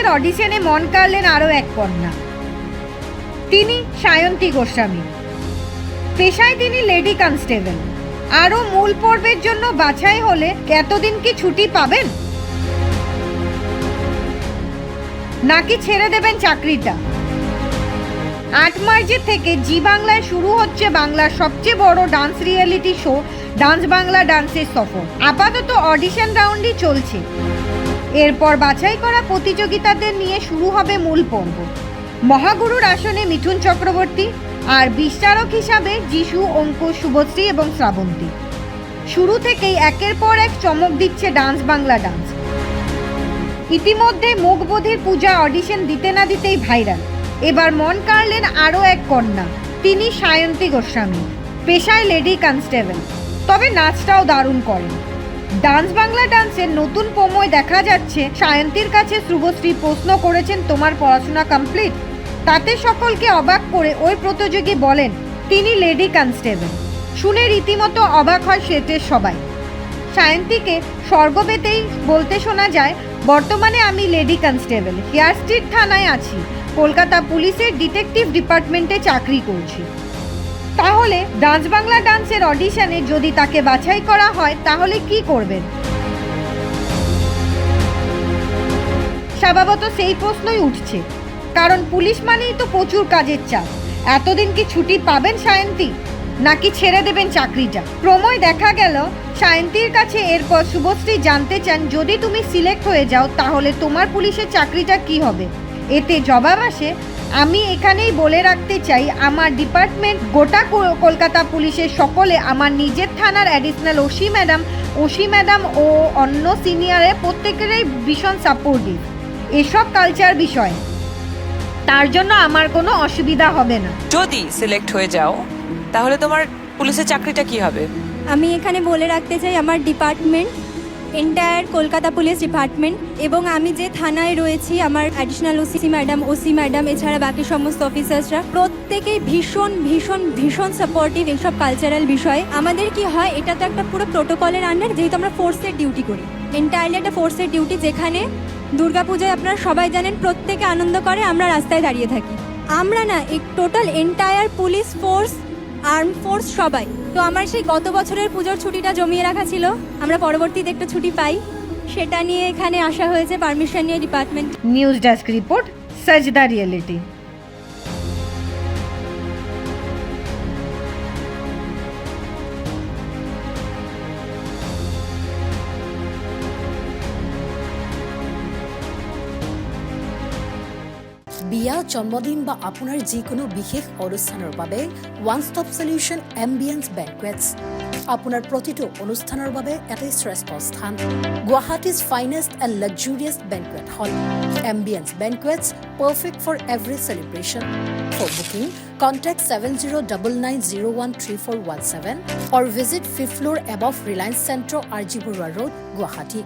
ডান্সের অডিশনে মন কাড়লেন আরও এক কন্যা। তিনি সায়ন্তী গোস্বামী। পেশায় তিনি লেডি কনস্টেবল। আরও মূল পর্বের জন্য বাছাই হলে এতদিন কি ছুটি পাবেন? নাকি ছেড়ে দেবেন চাকরিটা? আট মার্চের থেকে জি বাংলায় শুরু হচ্ছে বাংলার সবচেয়ে বড় dance reality show, dance Bangla ডান্সের সফর। আপাতত অডিশন রাউন্ডই চলছে। এরপর বাছাই করা প্রতিযোগিতাদের নিয়ে শুরু হবে মূল পর্ব। মহাগুরুর আসনে মিঠুন চক্রবর্তী আর বিচারক হিসাবে যিশু অঙ্কুশ শুভশ্রী এবং শ্রাবন্তী। শুরু থেকেই একের পর এক চমক দিচ্ছে ডান্স বাংলা ডান্স। ইতিমধ্যে মুখবোধির পূজা অডিশন দিতে না দিতেই ভাইরাল। এবার মন কাড়লেন আরও এক কন্যা, তিনি সায়ন্তী গোস্বামী। পেশায় লেডি কনস্টেবল। তবে নাচটাও দারুণ করেন। ডান্স বাংলা ডান্সের নতুন প্রমোয় দেখা যাচ্ছে। সায়ন্তীর কাছে শুভশ্রী প্রশ্ন করেছেন, তোমার পড়াশোনা কমপ্লিট? তাতে সকলকে অবাক করে ওই প্রতিযোগী বলেন, তিনি লেডি কনস্টেবল। শুনে রীতিমতো অবাক হয় সেটের সবাই। সায়ন্তীকে স্বর্গবেতেই বলতে শোনা যায়, বর্তমানে আমি লেডি কনস্টেবল, হেয়ার স্ট্রিট থানায় আছি। কলকাতা পুলিশের ডিটেকটিভ ডিপার্টমেন্টে চাকরি করছি। তাহলে ডান্স বাংলা ডান্সের অডিশনে যদি তাকে বাছাই করা হয়, তাহলে কি করবেন? স্বভাবত সেই প্রশ্নই উঠছে। কারণ পুলিশ মানেই তো প্রচুর কাজের চাপ। এতদিন কি ছুটি পাবেন সায়ন্তী? নাকি ছেড়ে দেবেন চাকরিটা? প্রময় দেখা গেল, সায়ন্তীর কাছে এরপর শুভশ্রী জানতে চান, যদি তুমি সিলেক্ট হয়ে যাও, তাহলে তোমার পুলিশের চাকরিটা কি হবে? এতে জবাব আসে আমি এখানেই বলে রাখতে চাই আমার ডিপার্টমেন্ট গোটা কলকাতা পুলিশের সকলে আমার নিজের থানার additional OC madam OC madam ও অন্য সিনিয়রের প্রত্যেকেরই ভীষণ সাপোর্টিভ এসব কালচার বিষয়ে। তার জন্য আমার কোনো অসুবিধা হবে না। যদি সিলেক্ট হয়ে যাও তাহলে তোমার পুলিশের চাকরিটা কি হবে? আমি এখানে বলে রাখতে চাই আমার department entire Kolkata police department এবং আমি যে থানায় রয়েছি, আমার additional OC madam OC madam এছাড়া বাকি সমস্ত অফিসার্সরা প্রত্যেকেই ভীষণ ভীষণ ভীষণ সাপোর্টিভ এইসব কালচারাল বিষয়ে। আমাদের কি হয়, এটা তো একটা পুরো প্রোটোকলের আন্ডার যেহেতু আমরা ফোর্সের ডিউটি করি। এন্টায়ারলি একটা ফোর্সের ডিউটি যেখানে দুর্গাপূজায় আপনারা সবাই জানেন, প্রত্যেকে আনন্দ করে, আমরা রাস্তায় দাঁড়িয়ে থাকি। আমরা না, এই total entire police force arm force সবাই। তো আমার সেই গত বছরের পুজোর ছুটিটা জমিয়ে রাখা ছিল। আমরা পরবর্তীতে একটা ছুটি পাই। সেটা নিয়ে এখানে আসা হয়েছে পারমিশন নিয়ে department news desk report Sajda reality বিয়া, জন্মদিন বা আপোনাৰ যিকোনো বিশেষ অনুষ্ঠানৰ বাবে one stop solution ambience banquets আপোনাৰ প্ৰতিটো অনুষ্ঠানৰ বাবে এটাই শ্ৰেষ্ঠ স্থান। Guwahati's finest and luxurious banquet hall ambience banquets perfect for every celebration for booking contact seven zero' double nine zero' one three four one seven or visit fifth floor above Reliance centre R G Barua road Guwahati